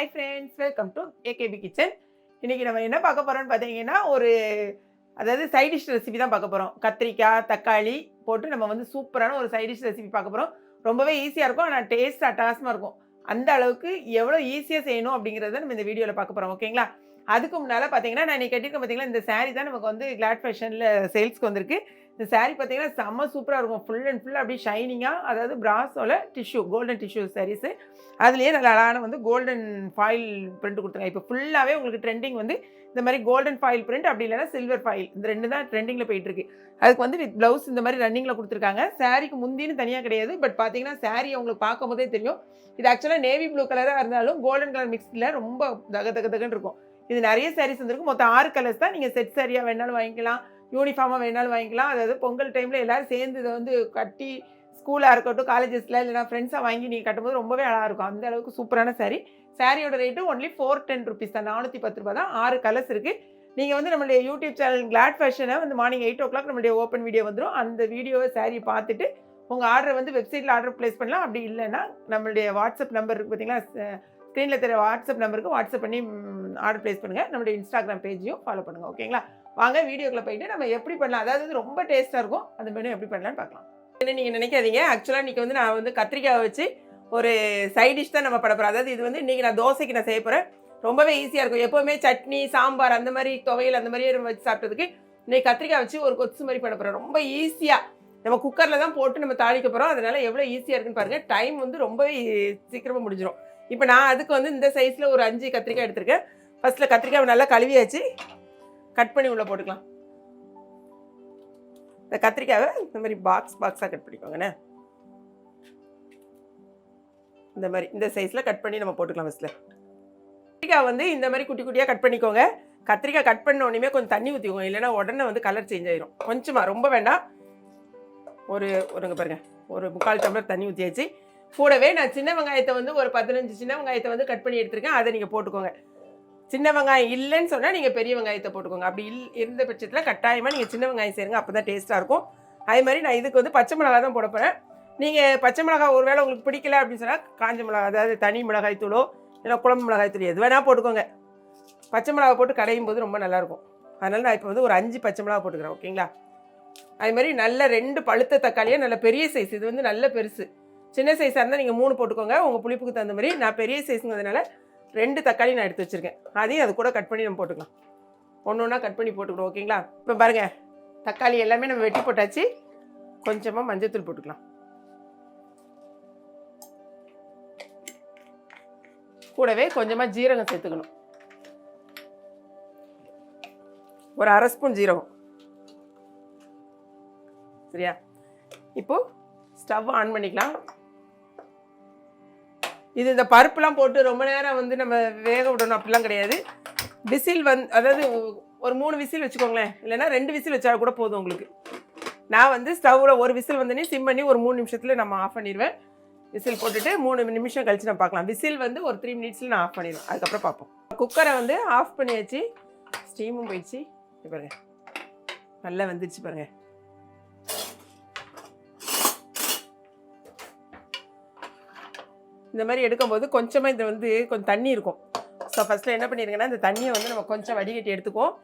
Hi friends welcome to AKP kitchen இன்றைக்கி நம்ம என்ன பார்க்க போகிறோம்னு பார்த்தீங்கன்னா ஒரு அதாவது சைட் டிஷ் ரெசிபி தான் பார்க்க போகிறோம் கத்திரிக்காய் தக்காளி போட்டு நம்ம வந்து சூப்பரான ஒரு சைட் டிஷ் ரெசிபி பார்க்க போகிறோம் ரொம்பவே ஈஸியாக இருக்கும் ஆனால் டேஸ்ட் அட்டகாசமாக இருக்கும். அந்த அளவுக்கு எவ்வளோ ஈஸியாக செய்யணும் அப்படிங்கிறத நம்ம இந்த வீடியோவில் பார்க்க போகிறோம் ஓகேங்களா அதுக்கு முன்னால் பார்த்தீங்கன்னா நான் நீ கட்டியிருக்க பார்த்தீங்கன்னா இந்த சாரீ தான் நமக்கு வந்து கிளாட் ஃபேஷனில் சேல்ஸ்க்கு வந்திருக்கு. இந்த சாரீ பார்த்தீங்கன்னா செம்ம சூப்பராக இருக்கும். ஃபுல் அண்ட் ஃபுல் அப்படியே ஷைனிங்காக அதாவது பிராஸோட டிஷ்யூ கோல்டன் டிஷ்யூ சாரீஸு அதுலேயே நல்ல அழகான வந்து கோல்டன் ஃபாயில் பிரிண்ட் கொடுத்துருங்க இப்போ ஃபுல்லாகவே உங்களுக்கு ட்ரெண்டிங் வந்து இந்த மாதிரி கோல்டன் ஃபாயில் பிரிண்ட் அப்படி இல்லைன்னா சில்வர் ஃபாயில் இந்த ரெண்டு தான் ட்ரெண்டிங்கில் போயிட்டுருக்கு அதுக்கு வந்து வித் ப்ளவுஸ் இந்த மாதிரி ரன்னிங்கில் கொடுத்துருக்காங்க. சாரீக்கு முந்தின்னு தனியாக கிடையாது. பட் பார்த்தீங்கன்னா saree உங்களுக்கு பார்க்கும் போதே தெரியும். இது ஆக்சுவலாக நேவி ப்ளூ கலராக இருந்தாலும் கோல்டன் கலர் மிக்ஸில் ரொம்ப தக தக தகன்னு இருக்கும். இது நிறைய சாரீஸ் வந்துருக்கு. மொத்தம் ஆறு கலர்ஸ் தான். நீங்கள் செட் சாரியாக வேணாலும் வாங்கிக்கலாம். யூனிஃபார்மாக வேணாலும் வாங்கிக்கலாம். அதாவது பொங்கல் டைமில் எல்லோரும் சேர்ந்து இதை வந்து கட்டி ஸ்கூலாக இருக்கட்டும் காலேஜஸில் இல்லைனா ஃப்ரெண்ட்ஸாக வாங்கி நீங்கள் கட்டும்போது ரொம்பவே அழகாக இருக்கும். அந்த அளவுக்கு சூப்பரான சாரீ சாரியோட rate only four ten rupees தான். நானூற்றி பத்து ரூபா தான். ஆறு கலர்ஸ் இருக்குது நீங்கள் வந்து நம்மளுடைய யூடியூப் சேனல் கிளாட் ஃபேஷனை வந்து மார்னிங் எயிட் ஓ கிளாக் நம்மளுடைய ஓப்பன் வீடியோ வந்துடும் அந்த வீடியோவை சாரியை பார்த்துட்டு உங்கள் ஆர்டரை வந்து வெப்சைட்டில் ஆர்டர் ப்ளேஸ் பண்ணலாம். அப்படி இல்லைன்னா நம்மளுடைய வாட்ஸ்அப் நம்பர் இருக்குது பார்த்தீங்களா ஸ்க்ரீனில் தெரிய வாட்ஸ்அப் நம்பருக்கு வாட்ஸ்அப் பண்ணி ஆர்டர் ப்ளேஸ் பண்ணுங்கள் நம்மளுடைய இன்ஸ்டாகிராம் பேஜையும் ஃபாலோ பண்ணுங்கள் ஓகேங்களா வாங்க வீடியோக்குள்ளே போயிட்டு நம்ம எப்படி பண்ணலாம்? அதாவது வந்து ரொம்ப டேஸ்ட்டாக இருக்கும். அந்த மெனு எப்படி பண்ணலாம்னு பார்க்கலாம். என்ன நீங்கள் நினைக்காதீங்க. ஆக்சுவலாக இன்றைக்கி வந்து நான் வந்து கத்திரிக்காய் வச்சு ஒரு சைட் டிஷ் தான் நம்ம பண்ண போகிறோம் அதாவது இது வந்து இன்றைக்கி நான் தோசைக்கு நான் செய்ய போகிறேன் ரொம்பவே ஈஸியாக இருக்கும். எப்போவுமே சட்னி சாம்பார் அந்த மாதிரி துவையல் அந்த மாதிரி நம்ம வச்சு சாப்பிட்டதுக்கு இன்றைக்கி கத்திரிக்காய் வச்சு ஒரு கொத்து மாதிரி பண்ண போகிறோம் ரொம்ப ஈஸியாக நம்ம குக்கரில் தான் போட்டு நம்ம தாளிக்க போகிறோம் அதனால் எவ்வளோ ஈஸியாக இருக்குன்னு பாருங்கள் டைம் வந்து ரொம்பவே சீக்கிரமாக முடிஞ்சிடும் இப்போ நான் அதுக்கு வந்து இந்த சைஸில் ஒரு அஞ்சு கத்திரிக்காய் எடுத்திருக்கேன். ஃபஸ்ட்டில் கத்திரிக்காவை நல்லா கழுவியாச்சு. கட் பண்ணி உள்ளே போட்டுக்கலாம். இந்த கத்திரிக்காவை இந்த மாதிரி பாக்ஸ் பாக்ஸாக கட் பண்ணிக்கோங்கண்ணே. இந்த மாதிரி இந்த சைஸில் கட் பண்ணி நம்ம போட்டுக்கலாம் ஃபஸ்ட்டில் கத்திரிக்காய் வந்து இந்த மாதிரி குட்டி குட்டியாக கட் பண்ணிக்கோங்க. கத்திரிக்காய் கட் பண்ண உடனே கொஞ்சம் தண்ணி ஊற்றிக்கோங்க இல்லைன்னா உடனே வந்து கலர் சேஞ்ச் ஆயிரும். கொஞ்சமாக ரொம்ப வேண்டாம். ஒரு ஒருங்க பாருங்கள் ஒரு முக்கால் டம்ளர் தண்ணி ஊற்றியாச்சு கூடவே நான் சின்ன வெங்காயத்தை வந்து ஒரு பதினஞ்சு சின்ன வெங்காயத்தை வந்து கட் பண்ணி எடுத்துருக்கேன். அதை நீங்கள் போட்டுக்கோங்க. சின்ன வெங்காயம் இல்லைன்னு சொன்னால் நீங்கள் பெரிய வெங்காயத்தை போட்டுக்கோங்க. அப்படி இல் இருந்த பட்சத்தில் கட்டாயமாக நீங்கள் சின்ன வெங்காயம் சேருங்க அப்போ தான் டேஸ்ட்டாக இருக்கும். அதே மாதிரி நான் இதுக்கு வந்து பச்சை மிளகா தான் போட போகிறேன் நீங்கள் பச்சை மிளகா ஒருவேளை உங்களுக்கு பிடிக்கல அப்படின்னு சொன்னால் காஞ்ச மிளகா அதாவது தனி மிளகாய் தூளோ இல்லை குழம்பு மிளகாய் தூள் எது வேணால் போட்டுக்கோங்க. பச்சை மிளகா போட்டு கடையும் போது ரொம்ப நல்லாயிருக்கும் அதனால் நான் இப்போ வந்து ஒரு அஞ்சு பச்சை மிளகா போட்டுக்கிறேன் ஓகேங்களா அதே மாதிரி நல்ல ரெண்டு பழுத்த தக்காளியாக நல்ல பெரிய சைஸ் இது வந்து நல்ல பெருசு. சின்ன சைஸாக இருந்தால் நீங்கள் மூணு போட்டுக்கோங்க. உங்கள் புளிப்புக்கு தகுந்த மாதிரி நான் பெரிய சைஸுங்கிறதுனால ரெண்டு தக்காளி நான் எடுத்து வச்சுருக்கேன். அதையும் அது கூட கட் பண்ணி நம்ம போட்டுக்கலாம். ஒன்று ஒன்றா கட் பண்ணி போட்டுக்கணும் ஓகேங்களா? இப்போ பாருங்கள் தக்காளி எல்லாமே நம்ம வெட்டி போட்டாச்சு. கொஞ்சமாக மஞ்சத்தூள் போட்டுக்கலாம். கூடவே கொஞ்சமாக ஜீரகம் சேர்த்துக்கணும். ஒரு அரை ஸ்பூன் ஜீரகம். சரியா? இப்போது ஸ்டவ் ஆன் பண்ணிக்கலாம். இது இந்த பருப்புலாம் போட்டு ரொம்ப நேரம் வந்து நம்ம வேக விடணும் அப்படிலாம் கிடையாது. விசில் வந் அதாவது ஒரு மூணு விசில் வச்சுக்கோங்களேன். இல்லைன்னா ரெண்டு விசில் வச்சா கூட போதும் உங்களுக்கு. நான் வந்து ஸ்டவ்வில் ஒரு விசில் வந்தோடனே சிம் பண்ணி ஒரு மூணு நிமிஷத்தில் நம்ம ஆஃப் பண்ணிடுவேன். விசில் போட்டுட்டு மூணு நிமிஷம் கழிச்சு நான் பார்க்கலாம். விசில் வந்து ஒரு த்ரீ மினிட்ஸில் நான் ஆஃப் பண்ணிடுவேன். அதுக்கப்புறம் பார்ப்போம். குக்கரை வந்து ஆஃப் பண்ணியாச்சு. ஸ்டீமும் போயிடுச்சு. பாருங்கள் நல்லா வந்துருச்சு பாருங்கள் இந்த மாதிரி எடுக்கும்போது கொஞ்சமாக இது வந்து கொஞ்சம் தண்ணி இருக்கும். ஸோ ஃபஸ்ட்டில் என்ன பண்ணிடுங்கன்னா இந்த தண்ணியை வந்து நம்ம கொஞ்சம் வடிகட்டி எடுத்துக்குவோம்.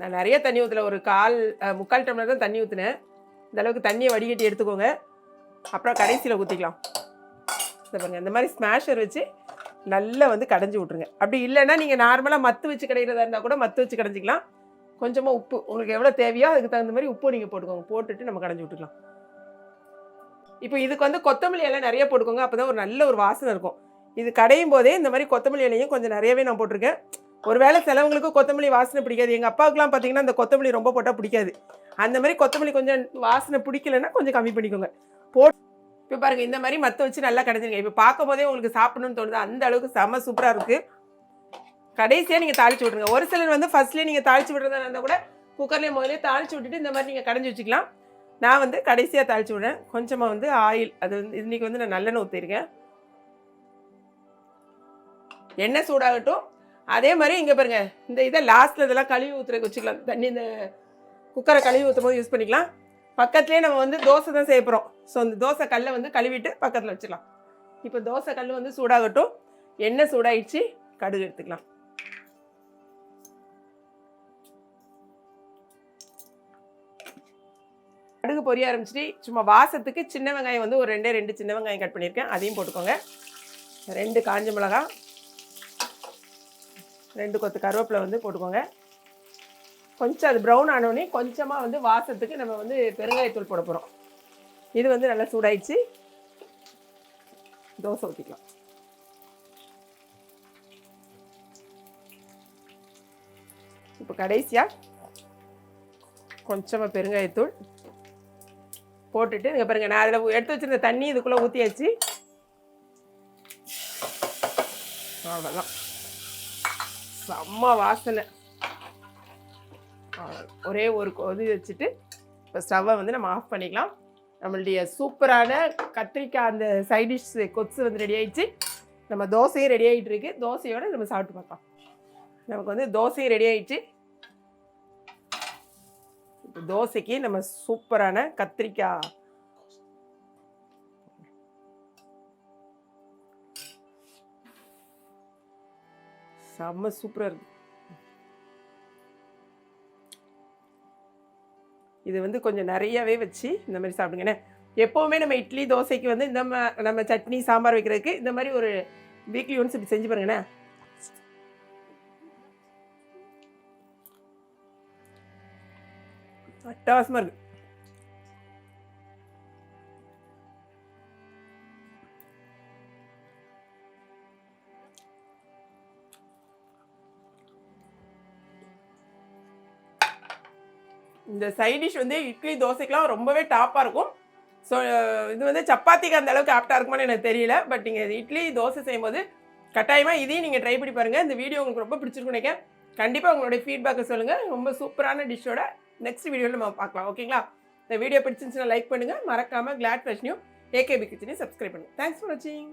நான் நிறைய தண்ணி ஊற்றல ஒரு கால் முக்கால் டம்ளர் தான் தண்ணி ஊற்றினேன் இந்த அளவுக்கு தண்ணியை வடிகட்டி எடுத்துக்கோங்க. அப்புறம் கடைசியில் ஊற்றிக்கலாம் இந்த இந்த மாதிரி ஸ்மாஷர் வச்சு நல்லா வந்து கடைஞ்சி விட்ருங்க அப்படி இல்லைன்னா நீங்கள் நார்மலாக மத்து வச்சு கடையிறதா இருந்தால் கூட மத்து வச்சு கடைஞ்சிக்கலாம். கொஞ்சமாக உப்பு உங்களுக்கு எவ்வளோ தேவையோ அதுக்கு தகுந்த மாதிரி உப்பு நீங்கள் போட்டுக்கோங்க. போட்டுட்டு நம்ம கடைஞ்சி விட்டுக்கலாம். இப்போ இதுக்கு வந்து கொத்தமல்லி இலை நிறைய போட்டுக்கோங்க அப்போ தான் ஒரு நல்ல ஒரு வாசனை இருக்கும். இது கடையும் போதே இந்த மாதிரி கொத்தமல்லி இலையும் கொஞ்சம் நிறையவே நான் போட்டிருக்கேன். ஒருவேளை சிலவங்களுக்கு கொத்தமல்லி வாசனை பிடிக்காது. எங்கள் அப்பாவுக்குலாம் பார்த்தீங்கன்னா அந்த கொத்தமல்லி ரொம்ப போட்டால் பிடிக்காது. அந்த மாதிரி கொத்தமல்லி கொஞ்சம் வாசனை பிடிக்கலன்னா கொஞ்சம் கம்மி பண்ணிக்கோங்க. போட் இப்போ பாருங்கள் இந்த மாதிரி மற்ற வச்சு நல்லா கடைஞ்சிருங்க. இப்போ பார்க்கும் போதே உங்களுக்கு சாப்பிடணும்னு தோணுது. அந்த அளவுக்கு செம சூப்பராக இருக்குது கடைசியாக நீங்கள் தாளிச்சு விட்ருங்க ஒரு சிலர் வந்து ஃபர்ஸ்ட்லேயே நீங்கள் தாளிச்சு விட்றதா இருந்தால் கூட குக்கர்லேயே முதலே தாளிச்சு விட்டுட்டு இந்த மாதிரி நீங்கள் கடைஞ்சி வச்சுக்கலாம். நான் வந்து கடைசியாக தாளிச்சு விடுறேன். கொஞ்சமாக வந்து ஆயில். அது வந்து இன்றைக்கி வந்து நான் நல்லெண்ணெய் ஊற்றிருக்கேன் எண்ணெய் சூடாகட்டும். அதே மாதிரி இங்கே பாருங்கள் இந்த இதை லாஸ்ட்டில் இதெல்லாம் கழுவி ஊற்றுறதுக்கு வச்சுக்கலாம். தண்ணி இந்த குக்கரை கழுவி ஊற்றும் போது யூஸ் பண்ணிக்கலாம். பக்கத்துலேயே நம்ம வந்து தோசை தான் செய்ய போகிறோம் ஸோ அந்த தோசை கல்லை வந்து கழுவிட்டு பக்கத்தில் வச்சுக்கலாம். இப்போ தோசை கல் வந்து சூடாகட்டும். எண்ணெய் சூடாயிடுச்சு. கடுகு எடுத்துக்கலாம். பொரிய ஆரம்பிச்சிட்டு சும்மா வாசத்துக்கு சின்ன வெங்காயம் வந்து ஒரு ரெண்டே ரெண்டு சின்ன வெங்காயம் கட் பண்ணியிருக்கேன். அதையும் போட்டுக்கோங்க. ரெண்டு காஞ்ச மிளகா ரெண்டு கொத்து கருவேப்பிலை வந்து போட்டுக்கோங்க. கொஞ்சம் அது ப்ரௌன் ஆனோடனே கொஞ்சமாக வந்து வாசத்துக்கு நம்ம வந்து பெருங்காயத்தூள் போட போகிறோம் இது வந்து நல்லா சூடாயிடுச்சு. தோசை ஊற்றிக்கலாம் இப்போ கடைசியாக கொஞ்சமாக பெருங்காயத்தூள் போட்டுட்டு இங்கே பாருங்கள் நான் அதில் எடுத்து வச்சிருந்த தண்ணி இதுக்குள்ளே ஊற்றியாச்சு அவ்வளோதான் செம்ம வாசனை. ஒரே ஒரு கொதி வச்சுட்டு இப்போ ஸ்டவ்வை வந்து நம்ம ஆஃப் பண்ணிக்கலாம். நம்மளுடைய சூப்பரான கத்திரிக்காய் அந்த சைடிஷ் கொத்து வந்து ரெடி ஆயிடுச்சு. நம்ம தோசையும் ரெடி ஆகிட்டு இருக்கு. தோசையோடு நம்ம சாப்பிட்டு பார்க்கலாம். நமக்கு வந்து தோசையும் ரெடி ஆயிடுச்சு. தோசைக்கு நம்ம சூப்பரான கத்திரிக்காய். செம்ம சூப்பராக இருக்கு. இது வந்து கொஞ்சம் நிறையவே வச்சு இந்த மாதிரி சாப்பிடுங்கண்ணே எப்போவுமே நம்ம இட்லி தோசைக்கு வந்து இந்த நம்ம சட்னி சாம்பார் வைக்கிறதுக்கு இந்த மாதிரி ஒரு வீக்லி ஒன்ஸ் இப்படி செஞ்சு பாருங்கண்ணே அட்டகாசமாக இருக்கு. இந்த சைட் டிஷ் வந்து இட்லி தோசைக்கெலாம் ரொம்பவே டாப்பாக இருக்கும். ஸோ இது வந்து சப்பாத்திக்கு அந்த அளவுக்கு ஆப்டாக இருக்குமான்னு எனக்கு தெரியல. பட் நீங்கள் இட்லி தோசை செய்யும்போது கட்டாயமாக இதையும் நீங்கள் ட்ரை பண்ணி பாருங்கள் இந்த வீடியோ உங்களுக்கு ரொம்ப பிடிச்சிருக்கும் நினைக்கிறேன். கண்டிப்பாக உங்களுடைய ஃபீட்பேக்கை சொல்லுங்கள் ரொம்ப சூப்பரான டிஷ்ஷோட நெக்ஸ்ட் வீடியோவில் நம்ம பார்க்கலாம் ஓகேங்களா இந்த வீடியோ பிடிச்சிருந்துச்சுன்னா லைக் பண்ணுங்கள் மறக்காமல் கிளாட் ஃப்ரெஷ்னையும் ஏகேபி கிச்சனையும் சப்ஸ்கிரைப் பண்ணுங்கள் தேங்க்ஸ் ஃபார் வாட்சிங்